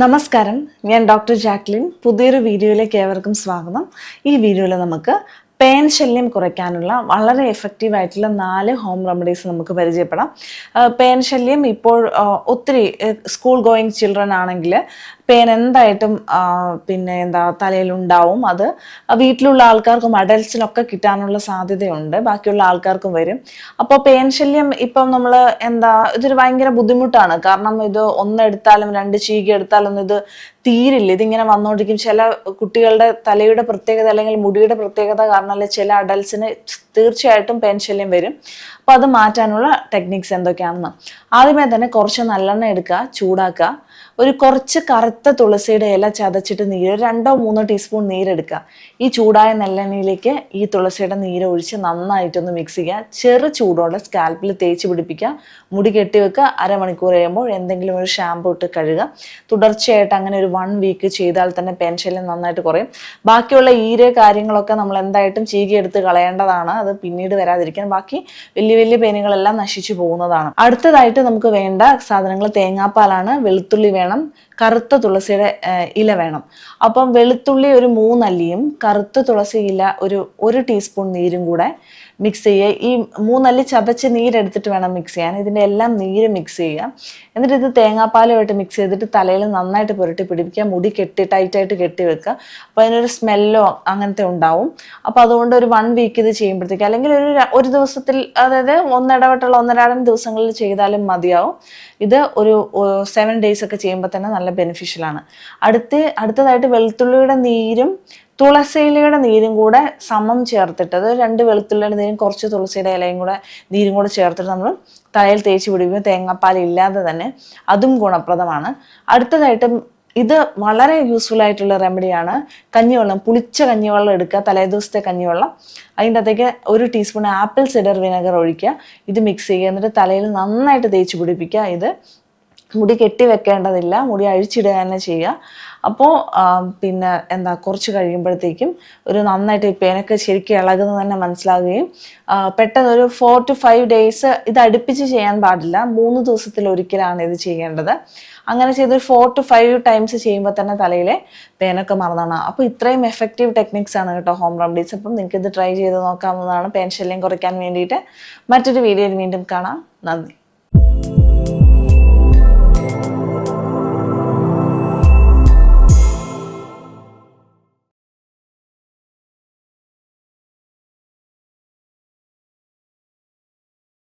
നമസ്കാരം. ഞാൻ doctor Jacqueline. പുതിയൊരു വീഡിയോയിലേക്ക് ഏവർക്കും സ്വാഗതം. ഈ വീഡിയോയിൽ നമുക്ക് പേൻ ശല്യം കുറയ്ക്കാനുള്ള വളരെ എഫക്റ്റീവ് ആയിട്ടുള്ള നാല് ഹോം റെമഡീസ് നമുക്ക് പരിചയപ്പെടാം. പെയിൻ ശല്യം ഇപ്പോൾ ഒത്തിരി സ്കൂൾ ഗോയിങ് ചിൽഡ്രൻ ആണെങ്കിൽ പെയിൻ എന്തായിട്ടും പിന്നെ എന്താ തലയിലുണ്ടാവും അത്. വീട്ടിലുള്ള ആൾക്കാർക്കും അഡൽസിനൊക്കെ കിട്ടാനുള്ള സാധ്യതയുണ്ട്. ബാക്കിയുള്ള ആൾക്കാർക്കും വരും. അപ്പോൾ പെയിൻ ശല്യം ഇപ്പം നമ്മൾ എന്താ ഇതൊരു ഭയങ്കര ബുദ്ധിമുട്ടാണ്. കാരണം ഇത് ഒന്നെടുത്താലും രണ്ട് ചീകി ഇത് തീരില്ല. ഇതിങ്ങനെ വന്നുകൊണ്ടിരിക്കും ചില കുട്ടികളുടെ തലയുടെ പ്രത്യേകത അല്ലെങ്കിൽ മുടിയുടെ പ്രത്യേകത കാരണം അല്ലെങ്കിൽ ചില അഡൽസിന് തീർച്ചയായിട്ടും പെൻശല്യം വരും. അപ്പോൾ അത് മാറ്റാനുള്ള ടെക്നിക്സ് എന്തൊക്കെയാണെന്ന്. ആദ്യമേ തന്നെ കുറച്ച് നല്ലെണ്ണ എടുക്കുക ചൂടാക്കുക. ഒരു കുറച്ച് കറുത്ത തുളസിയുടെ ഇല ചതച്ചിട്ട് നീര് രണ്ടോ മൂന്നോ ടീസ്പൂൺ നീരെടുക്കുക. ഈ ചൂടായ നെല്ലെണ്ണയിലേക്ക് ഈ തുളസിയുടെ നീര് ഒഴിച്ച് നന്നായിട്ടൊന്ന് മിക്സ് ചെയ്യുക. ചെറു ചൂടോടെ സ്കാൽപ്പിൽ തേച്ച് പിടിപ്പിക്കുക. മുടി കെട്ടി വെക്കുക. അരമണിക്കൂർ കഴിയുമ്പോൾ എന്തെങ്കിലും ഒരു ഷാമ്പു ഇട്ട് കഴുകുക. തുടർച്ചയായിട്ട് അങ്ങനെ ഒരു വൺ വീക്ക് ചെയ്താൽ തന്നെ പെൻഷനിൽ നന്നായിട്ട് കുറയും. ബാക്കിയുള്ള ഈര് കാര്യങ്ങളൊക്കെ നമ്മൾ എന്തായിട്ടും ചീകി എടുത്ത് കളയേണ്ടതാണ്. അത് പിന്നീട് വരാതിരിക്കാൻ ബാക്കി വലിയ വലിയ പേനുകളെല്ലാം നശിച്ചു പോകുന്നതാണ്. അടുത്തതായിട്ട് നമുക്ക് വേണ്ട സാധനങ്ങൾ തേങ്ങാപ്പാലാണ് വെളുത്തുള്ളി വേണം കറുത്ത തുളസിയുടെ ഇല വേണം. അപ്പം വെളുത്തുള്ളി ഒരു മൂന്നല്ലിയും കറുത്ത തുളസി ഇല ഒരു ഒരു ടീസ്പൂൺ നീരും കൂടെ മിക്സ് ചെയ്യുക. ഈ മൂന്നല്ലി ചതച്ച് നീരെടുത്തിട്ട് വേണം മിക്സ് ചെയ്യാൻ. ഇതിന്റെ എല്ലാം നീര് മിക്സ് ചെയ്യുക. എന്നിട്ട് ഇത് തേങ്ങാപ്പാലുമായിട്ട് മിക്സ് ചെയ്തിട്ട് തലയിൽ നന്നായിട്ട് പുരട്ടി പിടിപ്പിക്കുക. മുടി കെട്ടി ടൈറ്റായിട്ട് കെട്ടി വെക്കുക. അപ്പോൾ അതിനൊരു സ്മെല്ലോ അങ്ങനത്തെ ഉണ്ടാവും. അപ്പോൾ അതുകൊണ്ട് ഒരു വൺ വീക്ക് ഇത് ചെയ്യുമ്പോഴത്തേക്ക് അല്ലെങ്കിൽ ഒരു ഒരു ദിവസത്തിൽ അതായത് ഒന്നിടവിട്ടുള്ള ഒന്നരാടം ദിവസങ്ങളിൽ ചെയ്താലും മതിയാവും. ഇത് ഒരു സെവൻ ഡേയ്സ് ഒക്കെ ചെയ്യുമ്പോൾ തന്നെ നല്ല ബെനിഫിഷ്യലാണ് അടുത്ത് അടുത്തതായിട്ട് വെളുത്തുള്ളിയുടെ നീരും തുളസിയിലയുടെ നീരും കൂടെ സമം ചേർത്തിട്ട് അത് രണ്ട് വെളുത്തുള്ളിയുടെ നീരും കുറച്ച് തുളസിയുടെ ഇലയും കൂടെ നീരും കൂടെ ചേർത്തിട്ട് നമ്മൾ തലയിൽ തേച്ച് പിടിക്കുമ്പോൾ തേങ്ങാപ്പാൽ ഇല്ലാതെ തന്നെ അതും ഗുണപ്രദമാണ്. അടുത്തതായിട്ട് ഇത് വളരെ യൂസ്ഫുൾ ആയിട്ടുള്ള റെമഡിയാണ് കഞ്ഞിവെള്ളം പുളിച്ച കഞ്ഞിവെള്ളം എടുക്കുക തലേദിവസത്തെ കഞ്ഞിവെള്ളം. അതിന്റെ അകത്തേക്ക് ഒരു ടീസ്പൂൺ ആപ്പിൾ സിഡർ വിനെഗർ ഒഴിക്കുക. ഇത് മിക്സ് ചെയ്യുക. എന്നിട്ട് തലയിൽ നന്നായിട്ട് തേച്ച് പിടിപ്പിക്കുക. ഇത് മുടി കെട്ടി വെക്കേണ്ടതില്ല മുടി അഴിച്ചിടുക തന്നെ ചെയ്യുക. അപ്പോൾ പിന്നെ എന്താ കുറച്ച് കഴിയുമ്പോഴത്തേക്കും ഒരു നന്നായിട്ട് ഈ പേനൊക്കെ ശരിക്കും ഇളകുന്നത് തന്നെ മനസ്സിലാകുകയും പെട്ടെന്ന് ഒരു ഫോർ ടു ഫൈവ് ഡേയ്സ് ഇത് അടുപ്പിച്ച് ചെയ്യാൻ പാടില്ല. മൂന്ന് ദിവസത്തിൽ ഒരിക്കലാണ് ഇത് ചെയ്യേണ്ടത്. അങ്ങനെ ചെയ്ത് ഒരു ഫോർ ടു ഫൈവ് ടൈംസ് ചെയ്യുമ്പോൾ തന്നെ തലയിലെ പേനൊക്കെ മറന്നാണ്. അപ്പോൾ ഇത്രയും എഫക്റ്റീവ് ടെക്നിക്സ് ആണ് കേട്ടോ ഹോം റെമഡീസ് അപ്പം നിങ്ങൾക്ക് ഇത് ട്രൈ ചെയ്ത് നോക്കാവുന്നതാണ്. പേൻ ശല്യം കുറയ്ക്കാൻ വേണ്ടിയിട്ട് മറ്റൊരു വീഡിയോയിൽ വീണ്ടും കാണാം. നന്ദി.